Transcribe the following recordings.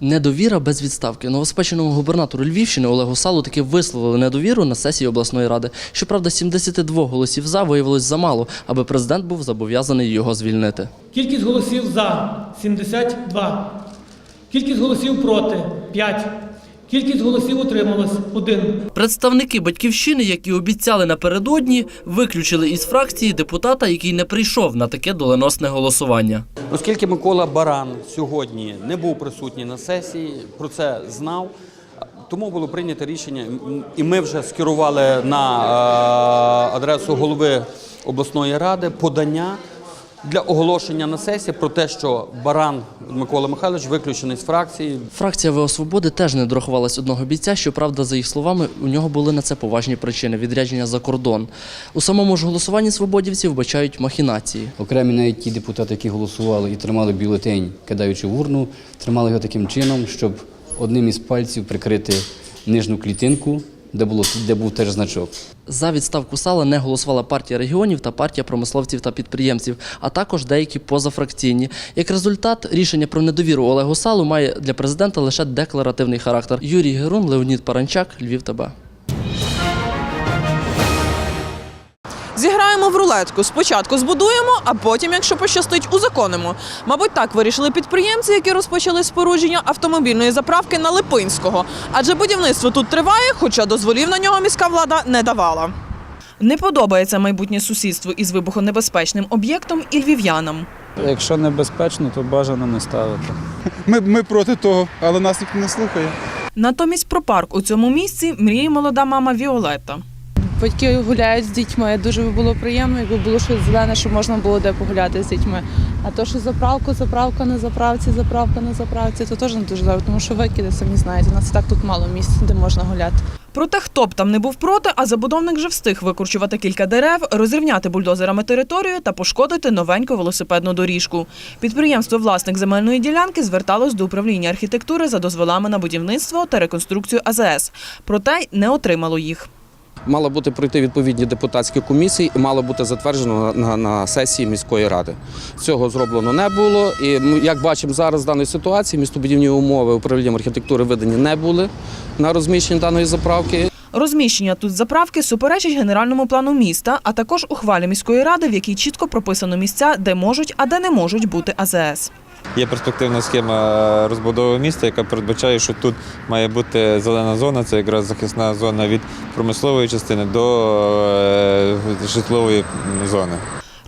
Недовіра без відставки. Новоспеченому губернатору Львівщини Олегу Салу таки висловили недовіру на сесії обласної ради. Щоправда, 72 голосів за виявилось замало, аби президент був зобов'язаний його звільнити. Кількість голосів за 72. Кількість голосів проти 5. Кількість голосів утрималось 1. Представники батьківщини, які обіцяли напередодні, виключили із фракції депутата, який не прийшов на таке доленосне голосування. Оскільки Микола Баран сьогодні не був присутній на сесії, про це знав. Тому було прийнято рішення, і ми вже скерували на е, адресу голови обласної ради подання для оголошення на сесії про те, що Баран Микола Михайлович виключений з фракції. Фракція ВО «Свободи» теж не дорахувалась одного бійця. Щоправда, за їх словами, у нього були на це поважні причини відрядження за кордон. У самому ж голосуванні свободівців вбачають махінації. Окремі навіть ті депутати, які голосували і тримали бюлетень, кидаючи в урну, тримали його таким чином, щоб одним із пальців прикрити нижню клітинку, де, було, де був теж значок. За відставку сала не голосувала партія регіонів та партія промисловців та підприємців, а також деякі позафракційні. Як результат, рішення про недовіру Олегу Салу має для президента лише декларативний характер. Юрій Герун, Леонід Паранчак, Львів ТБ. Зіграємо в рулетку. Спочатку збудуємо, а потім, якщо пощастить, узаконимо. Мабуть, так вирішили підприємці, які розпочали спорудження автомобільної заправки на Липинського. Адже будівництво тут триває, хоча дозволів на нього міська влада не давала. Не подобається майбутнє сусідство із вибухонебезпечним об'єктом і львів'янам. Якщо небезпечно, то бажано не ставити. Ми, ми проти того, але нас ніхто не слухає. Натомість про парк у цьому місці мріє молода мама Віолетта. Батьки гуляють з дітьми. Дуже би було приємно, якби було щось зелене, щоб можна було де погуляти з дітьми. А то, що заправку, заправка на заправці, заправка на заправці, то теж не дуже добре, тому що викиди, самі знаєте, у нас і так тут мало місць, де можна гуляти. Проте хто б там не був проти, а забудовник вже встиг викорчувати кілька дерев, розрівняти бульдозерами територію та пошкодити новеньку велосипедну доріжку. Підприємство власник земельної ділянки зверталось до управління архітектури за дозволами на будівництво та реконструкцію АЗС, проте не отримало їх. Мало бути пройти відповідні депутатські комісії і мало бути затверджено на, на сесії міської ради. Цього зроблено не було. І ми, як бачимо зараз в даній ситуації, містобудівні умови управлінням архітектури видані не були на розміщення даної заправки. Розміщення тут заправки суперечить генеральному плану міста, а також ухвалі міської ради, в якій чітко прописано місця, де можуть, а де не можуть бути АЗС. Є перспективна схема розбудови міста, яка передбачає, що тут має бути зелена зона, це якраз захисна зона від промислової частини до е, житлової зони.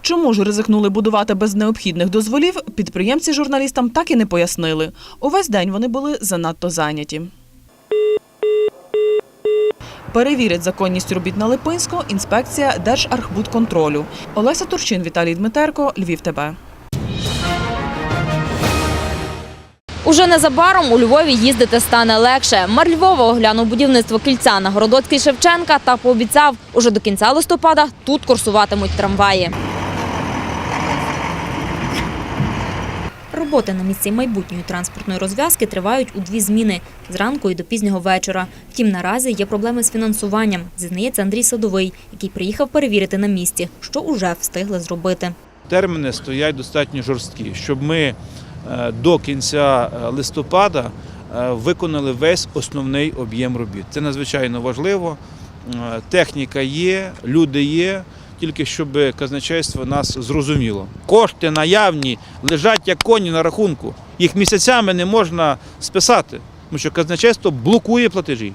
Чому ж ризикнули будувати без необхідних дозволів, підприємці журналістам так і не пояснили. Увесь день вони були занадто зайняті. Перевірять законність робіт на Липинську інспекція Держархбудконтролю. Олеся Турчин, Віталій Дмитерко, Львів ТБ. Уже незабаром у Львові їздити стане легше. Мер Львова оглянув будівництво кільця на Городоцький Шевченка та пообіцяв, уже до кінця листопада тут курсуватимуть трамваї. Роботи на місці майбутньої транспортної розв'язки тривають у дві зміни – зранку і до пізнього вечора. Втім, наразі є проблеми з фінансуванням, зізнається Андрій Садовий, який приїхав перевірити на місці, що уже встигли зробити. терміни стоять достатньо жорсткі, щоб ми до кінця е, листопада е, виконали весь основний об'єм робіт. Це надзвичайно важливо. Е, Техніка є, люди є, тільки щоб казначейство нас зрозуміло. Кошти наявні лежать як коні на рахунку. Їх місяцями не можна списати, тому що казначейство блокує платежі.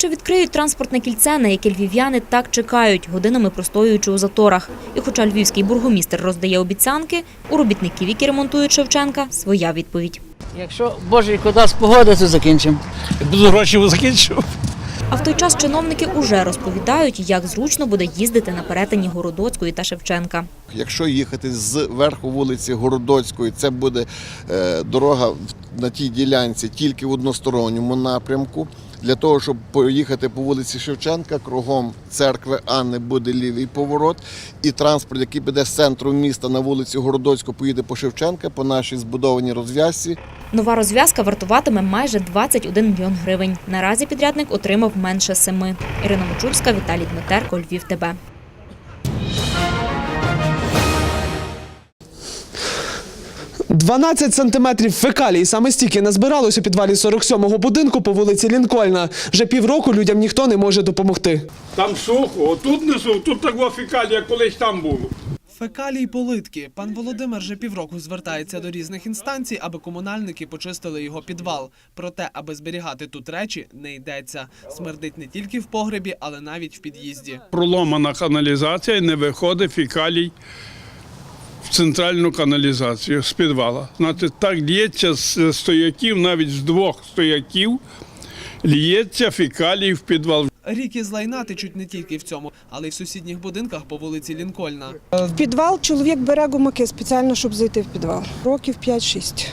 Чи відкриють транспортне кільце, на яке львів'яни так чекають, годинами простоюючи у заторах. І хоча львівський бургомістр роздає обіцянки, у робітників, які ремонтують Шевченка, своя відповідь. Якщо Божий дасть погода, то закінчимо. Буду гроші закінчив. А в той час чиновники уже розповідають, як зручно буде їздити на перетині Городоцької та Шевченка. Якщо їхати з верху вулиці Городоцької, це буде е, дорога в- на тій ділянці тільки в односторонньому напрямку. Для того, щоб поїхати по вулиці Шевченка, кругом церкви Анни буде лівий поворот, і транспорт, який піде з центру міста на вулицю Городоцьку, поїде по Шевченка, по нашій збудованій розв'язці. Нова розв'язка вартуватиме майже 21 мільйон гривень. Наразі підрядник отримав менше семи. Ірина Мочульська, Віталій Дмитерко, Львів ТБ. 12 сантиметрів фекалій саме стільки назбиралось у підвалі 47-го будинку по вулиці Лінкольна. Вже півроку людям ніхто не може допомогти. Там сухо, отут несу, тут так фікалія колись там було. Фекалій политки. Пан Володимир вже півроку звертається до різних інстанцій, аби комунальники почистили його підвал. Проте, аби зберігати тут речі, не йдеться. Смердить не тільки в погребі, але навіть в під'їзді. Проломана каналізація не виходить фікалій в центральну каналізацію з підвала. Значить, так лється з стояків, навіть з двох стояків, лється фікалій в підвал. Ріки з лайна течуть не тільки в цьому, але й в сусідніх будинках по вулиці Лінкольна. В підвал чоловік бере гумаки спеціально, щоб зайти в підвал. Років 5-6.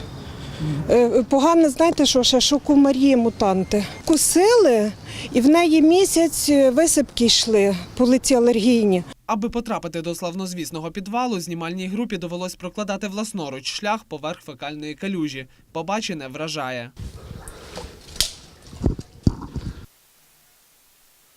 Е, Погано, знаєте, що ще що кумарі мутанти. Кусили, і в неї місяць висипки йшли, полиці алергійні. Аби потрапити до славнозвісного підвалу, знімальній групі довелось прокладати власноруч шлях поверх фекальної калюжі. Побачене вражає.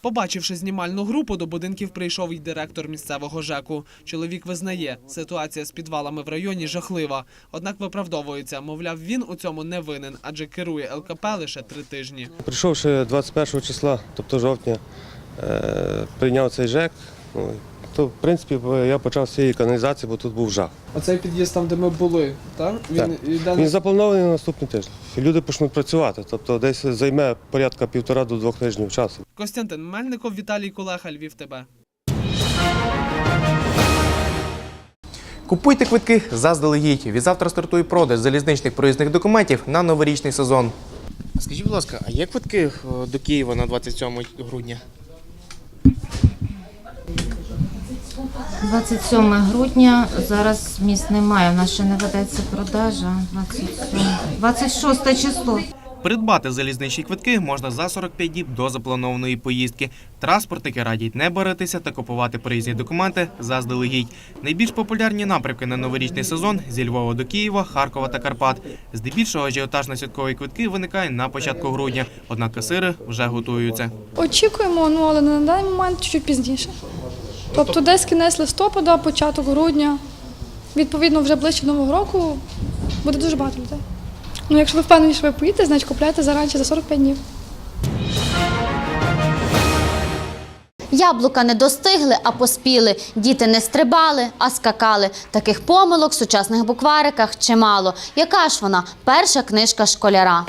Побачивши знімальну групу, до будинків прийшов й директор місцевого ЖЕКу. Чоловік визнає, ситуація з підвалами в районі жахлива. Однак виправдовується, мовляв, він у цьому не винен, адже керує ЛКП лише три тижні. Прийшовши 21 числа, тобто жовтня, е, прийняв цей ЖЕК. То, в принципі, я почав з цієї каналізації, бо тут був жах. Оцей під'їзд там, де ми були, так? Так. Він запланований на наступний тиждень. Люди почнуть працювати. Тобто десь займе порядка півтора до двох тижнів часу. Костянтин Мельников, Віталій Кулеха, Львів тебе. Купуйте квитки заздалегідь. Від завтра стартує продаж залізничних проїзних документів на новорічний сезон. Скажіть, будь ласка, а є квитки е, до Києва на 27 грудня? 27 грудня зараз місць немає. У нас ще не ведеться продажа. 27. 26 число. Придбати залізничні квитки можна за 45 діб до запланованої поїздки. Транспортники радять не боротися та купувати проїзні документи заздалегідь. Найбільш популярні напрямки на новорічний сезон зі Львова до Києва, Харкова та Карпат. Здебільшого ажіотаж на святкові квитки виникає на початку грудня, однак касири вже готуються. Очікуємо, ну але на даний момент чуть пізніше. Тобто десь кінець листопада, початок грудня. Відповідно, вже ближче Нового року буде дуже багато людей. Ну, якщо ви впевнені, що ви поїдете, значить купляйте зараніше за 45 днів. Яблука не достигли, а поспіли. Діти не стрибали, а скакали. Таких помилок в сучасних буквариках чимало. Яка ж вона? Перша книжка школяра.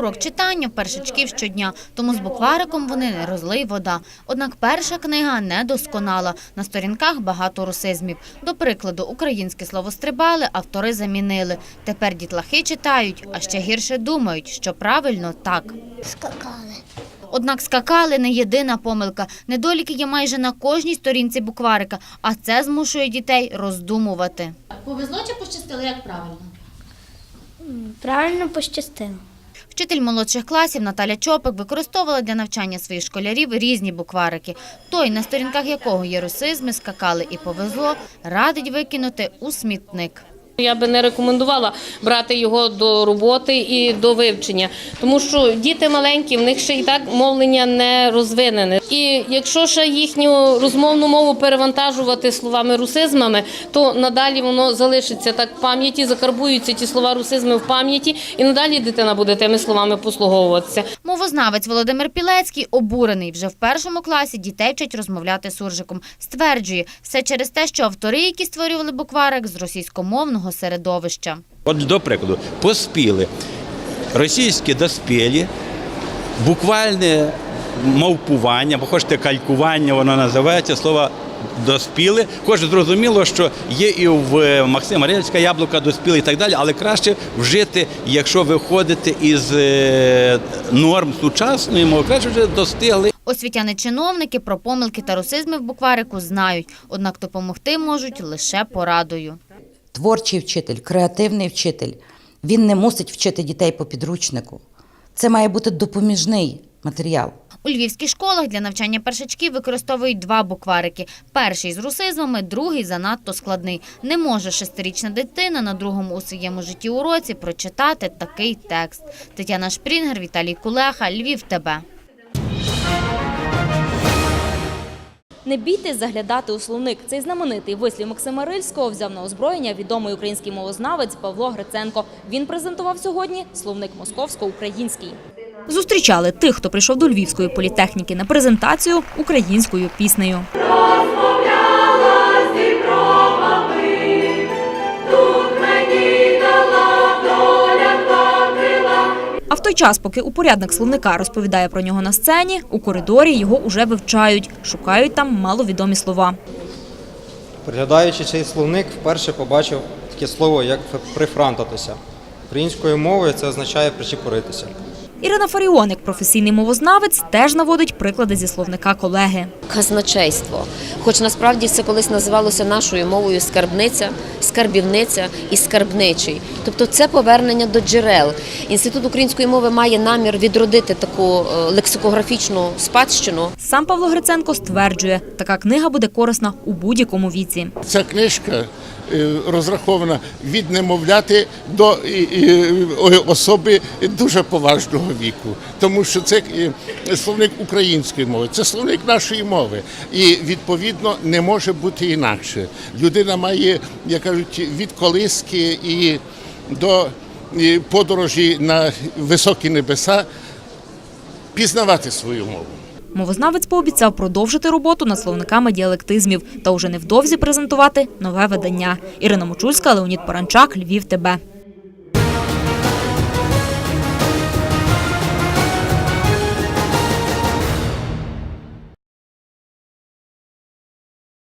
Урок читання першачків щодня, тому з буквариком вони не розлий вода. Однак перша книга недосконала. На сторінках багато русизмів. До прикладу, українське слово стрибали, автори замінили. Тепер дітлахи читають, а ще гірше думають, що правильно так. Скакали. Однак скакали не єдина помилка. Недоліки є майже на кожній сторінці букварика, а це змушує дітей роздумувати. Повезло чи пощастило, як правильно? Правильно пощастило. Вчитель молодших класів Наталя Чопик використовувала для навчання своїх школярів різні букварики. Той, на сторінках якого є русизми, скакали і повезло, радить викинути у смітник. Я би не рекомендувала брати його до роботи і до вивчення, тому що діти маленькі, в них ще й так мовлення не розвинене. І якщо ще їхню розмовну мову перевантажувати словами русизмами, то надалі воно залишиться так в пам'яті, закарбуються ті слова русизми в пам'яті, і надалі дитина буде тими словами послуговуватися. Мовознавець Володимир Пілецький обурений. Вже в першому класі дітей вчать розмовляти суржиком. Стверджує, все через те, що автори, які створювали букварик з російськомовного середовища. От до прикладу, поспіли. Російські доспілі, буквальне мавпування, або хочете калькування, воно називається слово доспіли. Хоч зрозуміло, що є і в Максима Рильська яблука доспіли і так далі, але краще вжити, якщо виходити із е, норм сучасної мови, краще вже достигли. Освітяни-чиновники про помилки та русизми в букварику знають, однак допомогти можуть лише порадою. Творчий вчитель, креативний вчитель. Він не мусить вчити дітей по підручнику. Це має бути допоміжний матеріал. У львівських школах для навчання першачків використовують два букварики. Перший з русизмами, другий занадто складний. Не може шестирічна дитина на другому у своєму житті уроці прочитати такий текст. Тетяна Шпрінгер, Віталій Кулеха, Львів ТБ. Не бійтесь заглядати у словник. Цей знаменитий вислів Максима Рильського взяв на озброєння відомий український мовознавець Павло Гриценко. Він презентував сьогодні словник московсько-український. Зустрічали тих, хто прийшов до Львівської політехніки на презентацію українською піснею. Той час, поки упорядник словника розповідає про нього на сцені, у коридорі його уже вивчають, шукають там маловідомі слова. Приглядаючи цей словник, вперше побачив таке слово, як прифрантатися. Українською мовою це означає причепуритися. Ірина Фаріоник, професійний мовознавець, теж наводить приклади зі словника колеги. казначейство. Хоч насправді це колись називалося нашою мовою скарбниця, скарбівниця і скарбничий. Тобто це повернення до джерел. Інститут української мови має намір відродити таку е, лексикографічну спадщину. Сам Павло Гриценко стверджує, така книга буде корисна у будь-якому віці. Ця книжка е, розрахована від немовляти до і, особи дуже поважного віку, тому що це е, словник української мови, це словник нашої мови, і відповідно не може бути інакше. Людина має, як кажуть, від колиски і до подорожі на високі небеса пізнавати свою мову. Мовознавець пообіцяв продовжити роботу над словниками діалектизмів та уже невдовзі презентувати нове видання. Ірина Мочульська, Леонід Поранчак, Львів. ТБ.